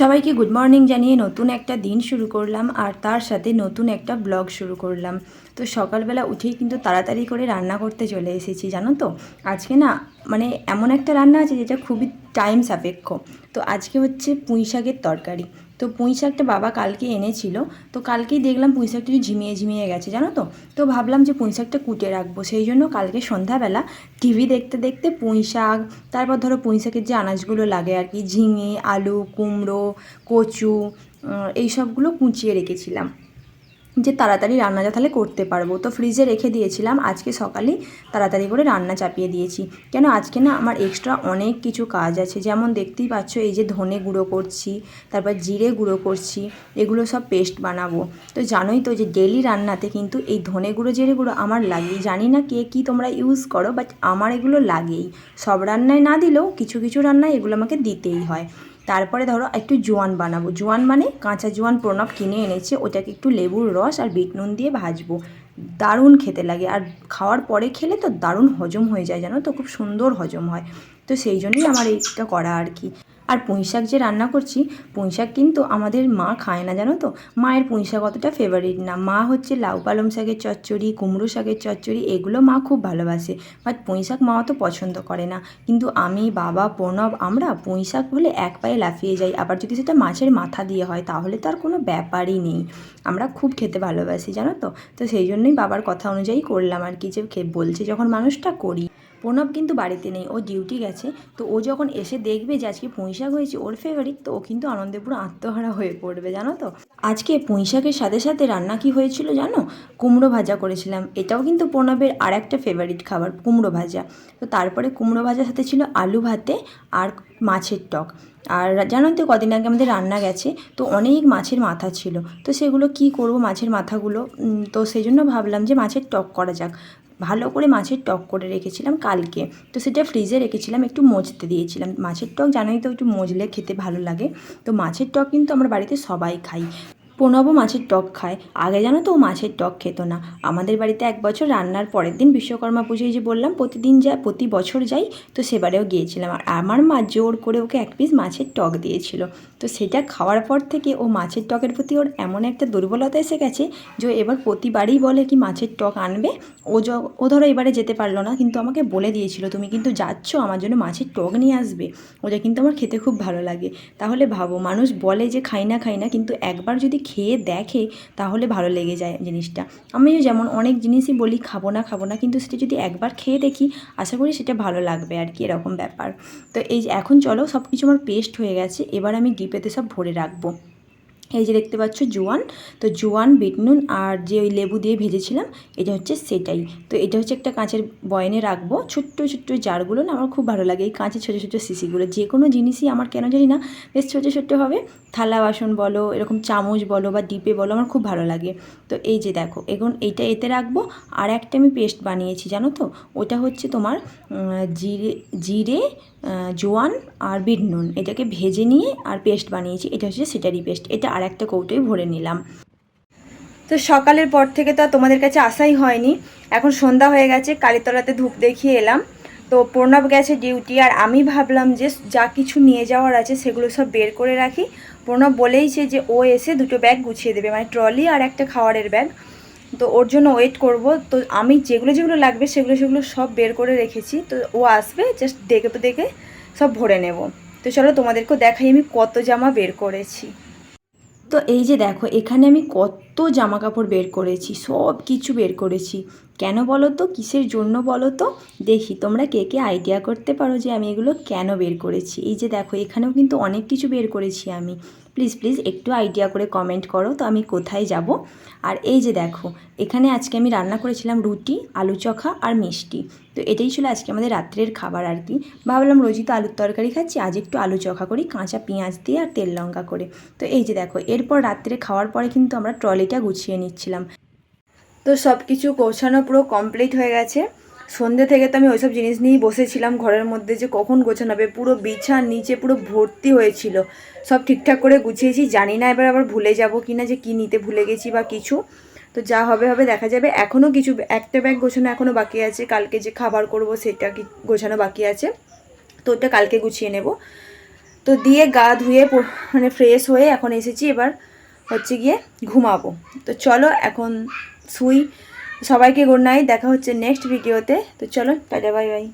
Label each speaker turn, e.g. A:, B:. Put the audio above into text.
A: সবাইকে good morning জানিয়ে নতুন একটা দিন শুরু করলাম, আর তার সাথে নতুন একটা ব্লগ শুরু করলাম। তো সকালবেলা উঠেই কিন্তু তাড়াতাড়ি করে রান্না করতে চলে এসেছি, জানো তো? আজকে না মানে এমন একটা রান্না আছে যেটা খুবই টাইম সাপেক্ষ। তো আজকে হচ্ছে পুঁই শাকের তরকারি। তো পুঁই শাকটা বাবা কালকে এনেছিল, তো কালকেই দেখলাম পুঁই শাকটা একটু ঝিমিয়ে ঝিমিয়ে গেছে, জানো তো? তো ভাবলাম যে পুঁই শাকটা কুটে রাখব, সেই জন্য কালকে সন্ধ্যাবেলা টিভি দেখতে দেখতে পুঁই শাক, তারপর ধরো পুঁই শাকের যে আনাজগুলো লাগে আর কি, ঝিঙে, আলু, কুমড়ো, কচু এই সবগুলো কুচিয়ে রেখেছিলাম। যে তাড়াতাড়ি রান্নাটা তাহলে করতে পারব। তো ফ্রিজে রেখে দিয়েছিলাম, আজকে সকালে তাড়াতাড়ি করে রান্না চাপিয়ে দিয়েছি। কেন আজকে না আমার এক্সট্রা অনেক কিছু কাজ আছে। যেমন দেখতেই পাচ্ছ, এই যে ধনে গুঁড়ো করছি, তারপর জিরে গুঁড়ো করছি, এগুলো সব পেস্ট বানাবো। তো জানোই তো যে ডেলি রান্নাতে কিন্তু এই ধনে গুঁড়ো, জিরে গুঁড়ো আমার লাগেই। জানি না কে কী তোমরা ইউজ করো বাট আমার এগুলো লাগেই। সব রান্নায় না দিলেও কিছু কিছু রান্নায় এগুলো আমাকে দিতেই হয়। তারপরে ধরো একটু জোয়ান বানাবো। জোয়ান মানে কাঁচা জোয়ান প্রণব কিনে এনেছে, ওটাকে একটু লেবুর রস আর বিট নুন দিয়ে ভাজবো। দারুণ খেতে লাগে আর খাওয়ার পরে খেলে তো দারুণ হজম হয়ে যায় জানো তো, খুব সুন্দর হজম হয়। তো সেই জন্যই আমার এইটা করা আর কি। আর পুঁই শাক যে রান্না করছি পুঁই শাক কিন্তু আমাদের মা খায় না, জানো তো? মায়ের পুঁই শাক অতটা ফেভারিট না। মা হচ্ছে লাউ পালং শাকের চচ্চড়ি, কুমড়ো শাকের চচ্চড়ি, এগুলো মা খুব ভালোবাসে। বাট পুঁই শাক মা অত পছন্দ করে না। কিন্তু আমি, বাবা, প্রণব, আমরা পুঁই শাক হলে এক পায়ে লাফিয়ে যাই। আবার যদি সেটা মাছের মাথা দিয়ে হয়, তাহলে তার কোনো ব্যাপারই নেই। আমরা খুব খেতে ভালোবাসি, জানো তো? তো সেই জন্যই বাবার কথা অনুযায়ী করলাম আর কি, যে বলছে যখন মানুষটা করি। প্রণব কিন্তু বাড়িতে নেই, ও ডিউটি গেছে। তো ও যখন এসে দেখবে যে আজকে পুঁইশাক হয়েছে, ওর ফেভারিট তো ও কিন্তু আনন্দে পুরো আত্মহারা হয়ে পড়বে, জানো তো? আজকে পুঁইশাকের সাথে সাথে রান্না কি হয়েছিল জানো? কুমড়ো ভাজা করেছিলাম, এটাও কিন্তু প্রণবের আর একটা ফেভারিট খাবার, কুমড়ো ভাজা। তো তারপরে কুমড়ো ভাজার সাথে ছিল আলু ভাতে আর মাছের টক। আর জানো তো কদিন আগে আমাদের রান্না গেছে, তো অনেক মাছের মাথা ছিল। তো সেগুলো কি করব মাছের মাথাগুলো? তো সেই জন্য ভাবলাম যে মাছের টক করা যাক। ভালো করে মাছের টক করে রেখেছিলাম কালকে। তো সেটা ফ্রিজে রেখেছিলাম, একটু মজতে দিয়েছিলাম। মাছের টক জানোই তো একটু মজলে খেতে ভালো লাগে। তো মাছের টক কিন্তু আমরা বাড়িতে সবাই খাই প্রণবও মাছের টক খায়। আগে জানো তো ও মাছের টক খেত না। আমাদের বাড়িতে এক বছর রান্নার পরের দিন বিশ্বকর্মা পুজোয় যে বললাম, প্রতিদিন যা, প্রতি বছর যাই, তো সেবারেও গিয়েছিলাম। আর আমার মা জোর করে ওকে এক পিস মাছের টক দিয়েছিল। তো সেটা খাওয়ার পর থেকে ও মাছের টকের প্রতি ওর এমন একটা দুর্বলতা এসে গেছে যে এবার প্রতিবারই বলে কি মাছের টক আনবে। ও য, ও ধরো এবারে যেতে পারল না, কিন্তু আমাকে বলে দিয়েছিল, তুমি কিন্তু যাচ্ছ, আমার জন্য মাছের টক নিয়ে আসবে। ওটা কিন্তু আমার খেতে খুব ভালো লাগে। তাহলে ভাবো, মানুষ বলে যে খাই না খাই না, কিন্তু একবার যদি খেয়ে দেখে তাহলে ভালো লেগে যায় জিনিসটা। আমিও যেমন অনেক জিনিসই বলি, খাব না খাব না, কিন্তু সেটা যদি একবার খেয়ে দেখি, আশা করি সেটা ভালো লাগবে আর কি, এরকম ব্যাপার। তো এই এখন চলো সব কিছু আমার পেস্ট হয়ে গেছে, এবার আমি ডিপেতে সব ভরে রাখব। এই যে দেখতে পাচ্ছ জোয়ান, তো জোয়ান, বিটনুন আর যে ওই লেবু দিয়ে ভেজেছিলাম, এটা হচ্ছে সেটাই। তো এটা হচ্ছে একটা কাঁচের বয়নে রাখব। ছোট্ট ছোট্ট জারগুলো না আমার খুব ভালো লাগে, এই কাঁচের ছোটো ছোটো সিসিগুলো যে কোনো জিনিসই আমার কেন জানি না বেশ ছোটো ছোট্টো হবে। থালা বাসন বলো, এরকম চামচ বলো বা ডিপে বলো, আমার খুব ভালো লাগে। তো এই যে দেখো, এখন এইটা এতে রাখব। আর একটা আমি পেস্ট বানিয়েছি, জানো তো? ওটা হচ্ছে তোমার জিরে জিরে জোয়ান আর বিট নুন এটাকে ভেজে নিয়ে আর পেস্ট বানিয়েছি। এটা হচ্ছে সেটারই পেস্ট। এটা আর একটা কৌটোই ভরে নিলাম। তো সকালের পর থেকে তো তোমাদের কাছে আসাই হয়নি। এখন সন্ধ্যা হয়ে গেছে, কালীতলাতে ধূপ দেখিয়ে এলাম। তো প্রণব গেছে ডিউটি আর আমি ভাবলাম যে যা কিছু নিয়ে যাওয়ার আছে সেগুলো সব বের করে রাখি। প্রণব বলেইছে যে ও এসে দুটো ব্যাগ গুছিয়ে দেবে মানে ট্রলি আর একটা খাওয়ারের ব্যাগ। তো ওর জন্য ওয়েট করব। তো আমি যেগুলো যেগুলো লাগবে সেগুলো সেগুলো সব বের করে রেখেছি। তো ও আসবে জাস্ট দেখে দেখে সব ভরে নেব। তো চলো তোমাদেরকেও দেখাই আমি কত জামা বের করেছি। তো এই যে দেখো এখানে আমি কত জামা কাপড় বের করেছি, সব কিছু বের করেছি। কেন বলো তো কিসের জন্য বলো তো দেখি, তোমরা কে কে আইডিয়া করতে পারো যে আমি এগুলো কেন বের করেছি? এই যে দেখো, এখানেও কিন্তু অনেক কিছু বের করেছি আমি। প্লিজ প্লিজ একটু আইডিয়া করে কমেন্ট করো, তো আমি কোথায় যাব? আর এই যে দেখো, এখানে আজকে আমি রান্না করেছিলাম রুটি, আলু চখা আর মিষ্টি। তো এটাই ছিল আজকে আমাদের রাত্রের খাবার আর কি। ভাবলাম রোজই তো আলুর তরকারি খাচ্ছি, আজ একটু আলু চখা করি, কাঁচা পেঁয়াজ দিয়ে আর তেল লঙ্কা করে। তো এই যে দেখো, এরপর রাত্রে খাওয়ার পরে কিন্তু আমরা ট্রলিটা গুছিয়ে নিচ্ছিলাম। তো সব কিছু গোছানো পুরো কমপ্লিট হয়ে গেছে। সন্ধ্যে থেকে তো আমি ওইসব জিনিস নিয়েই বসেছিলাম ঘরের মধ্যে যে কখন গোছানো হবে পুরো বিছার নিচে পুরো ভর্তি হয়েছিল। সব ঠিকঠাক করে গুছিয়েছি। জানি না এবার আবার ভুলে যাব কি না যে কি নিতে ভুলে গেছি বা কিছু। তো যা হবে হবে দেখা যাবে। এখনও কিছু একটা ব্যাগ গোছানো এখনও বাকি আছে। কালকে যে খাবার করব সেটা কি গোছানো বাকি আছে। তো ওটা কালকে গুছিয়ে নেব। তো দিয়ে গা ধুয়ে মানে ফ্রেশ হয়ে এখন এসেছি। এবার হচ্ছে গিয়ে ঘুমাবো। তো চলো এখন শুই। সবাইকে গুড নাইট দেখা হচ্ছে নেক্সট ভিডিওতে তো। চলো, টাটা বাই বাই